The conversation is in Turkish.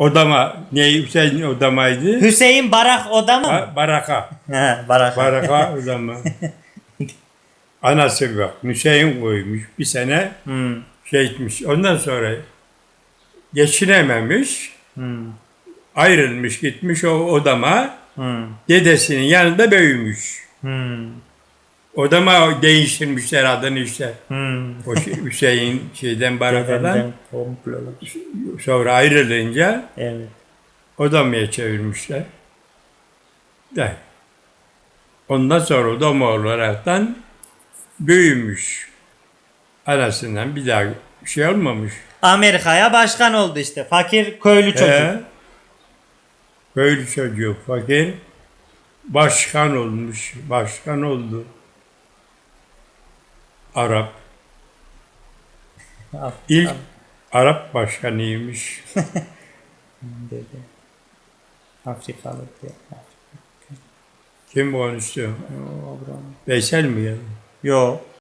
Odama, ne Hüseyin odamaydı? Hüseyin Barak oda mı? Ba- baraka. He, Barak. Baraka odama. Anası bak, Hüseyin koymuş. Bir sene Hmm. şey etmiş. Ondan sonra geçinememiş. Hmm. Ayrılmış gitmiş o odama. Hmm. Dedesinin yanında büyümüş. Hmm. Odama değiştirmişler adını işte. Hmm. O şey- Hüseyin şeyden barakadan. Dedemden komplolar. Sonra ayrılınca Evet. odamaya çevirmişler. De. Ondan sonra odama olaraktan büyümüş. Anasından bir daha şey olmamış. Amerika'ya başkan oldu işte. Fakir köylü çocuk. He. Böyle çocuğu fakir başkan olmuş. Başkan oldu. Arap. İlk Arap başkanıymış. dedi. Afrikalı diye. Kim? Yo, bro. Veysel mi geldi? Yo.